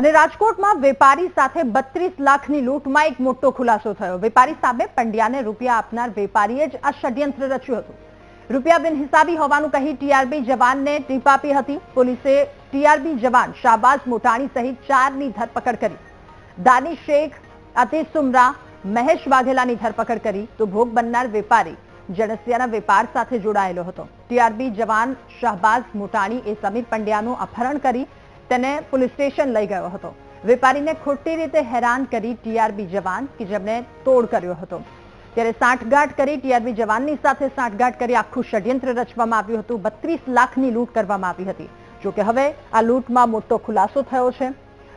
અને રાજકોટમાં વેપારી સાથે બત્રીસ લાખની લૂંટમાં એક મોટો ખુલાસો થયો. વેપારી સામે પંડ્યાને રૂપિયા આપનાર વેપારીએ જ આ ષડયંત્ર રચ્યું હતું. રૂપિયા બિનહિસાબી હોવાનું કહી ટીઆરબી જવાનને ટીપ આપી હતી. પોલીસે ટીઆરબી જવાન શાહબાઝ મોટાણી સહિત ચારની ધરપકડ કરી. દાની શેખ, અતીશ સુમરા, મહેશ વાઘેલાની ધરપકડ કરી તો ભોગ બનનાર વેપારી જણસિયાના વેપાર સાથે જોડાયેલો હતો. ટીઆરબી જવાન શાહબાઝ મોટાણી એ સમીર પંડ્યાનું અપહરણ કરી તેને પોલીસ સ્ટેશન લઈ ગયો હતો. વેપારીને ખોટી રીતે હેરાન કરી ટીઆરબી જવાન કે જેમણે તોડ કર્યો હતો. ત્યારે સાંઠગાંઠ કરી ટીઆરબી જવાનની સાથે સાંઠગાંઠ કરી આખું ષડયંત્ર રચવામાં આવ્યું હતું. બત્રીસ લાખની લૂંટ કરવામાં આવી હતી. જોકે હવે આ લૂંટમાં મોટો ખુલાસો થયો છે.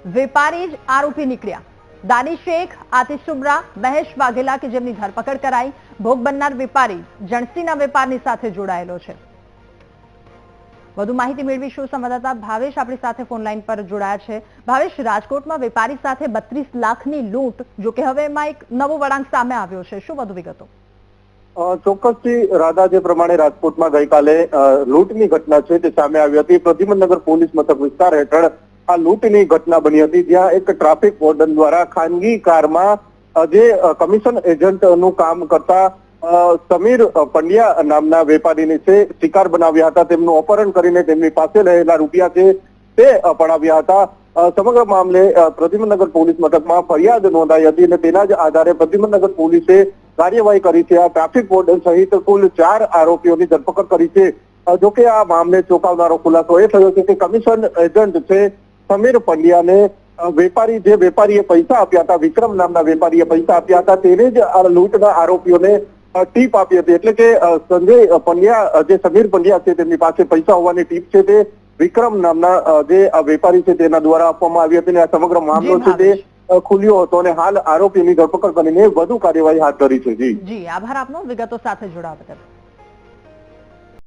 વેપારી જ આરોપી નીકળ્યા. દાની શેખ, આતિશ સુબ્રા મહેશ વાઘેલા કે જેમની ધરપકડ કરાઈ. ભોગ બનનાર વેપારી જણસીના વેપારની સાથે જોડાયેલો છે. વધુ માહિતી મેળવીશું. સંવાદદાતા ભાવેશ આપણી સાથે ફોન લાઈન પર જોડાયા છે. ભાવેશ, રાજકોટમાં વેપારી સાથે બત્રીસ લાખની લૂંટ, જો કે હવે એમાં એક નવો વળાંક સામે આવ્યો છે. શું વધુ વિગતો? ચોક્કસથી રાધા, જે પ્રમાણે રાજકોટમાં ગઈકાલે લૂંટની ઘટના છે તે સામે આવી હતી. પ્રતિમનગર પોલીસ મથક વિસ્તાર હેઠળ આ લૂંટની ઘટના બની હતી, જ્યાં એક ટ્રાફિક વોર્ડન દ્વારા ખાનગી કારમાં જે કમિશન એજન્ટનું કામ કરતા સમીર પંડ્યા નામના વેપારીને છે, શિકાર બનાવ્યા હતા. તેમનું અપહરણ કરીને તેમની પાસે રહેલા રૂપિયા છે તે પડાવ્યા હતા. સમગ્ર મામલે પ્રદ્યુમનગર પોલીસ મથકમાં ફરિયાદ નોંધાઈ હતી અને તેના જ આધારે પ્રદ્યુમનગર પોલીસે કાર્યવાહી કરી છે. આ ટ્રાફિક વોર્ડન સહિત કુલ ચાર આરોપીઓની ધરપકડ કરી છે. જોકે આ મામલે ચોંકાવનારો ખુલાસો એ થયો છે કે કમિશન એજન્ટ છે સમીર પંડ્યાને વેપારી જે વેપારીએ પૈસા આપ્યા હતા, વિક્રમ નામના વેપારીએ પૈસા આપ્યા હતા, તેને જ આ લૂંટના આરોપીઓને ટીપ આપી હતી. એટલે કે સંજય પંડ્યા જે સમીર પંડ્યા છે તેમની પાસે પૈસા હોવાની ટીપ છે તે વિક્રમ નામના જે વેપારી છે તેના દ્વારા આપવામાં આવી હતી અને આ સમગ્ર મામલો છે તે ખુલ્યો હતો અને હાલ આરોપીની ધરપકડ કરીને વધુ કાર્યવાહી હાથ ધરી છે. જી. જી આભાર આપનો. વિગતો સાથે જોડાવા બદલ.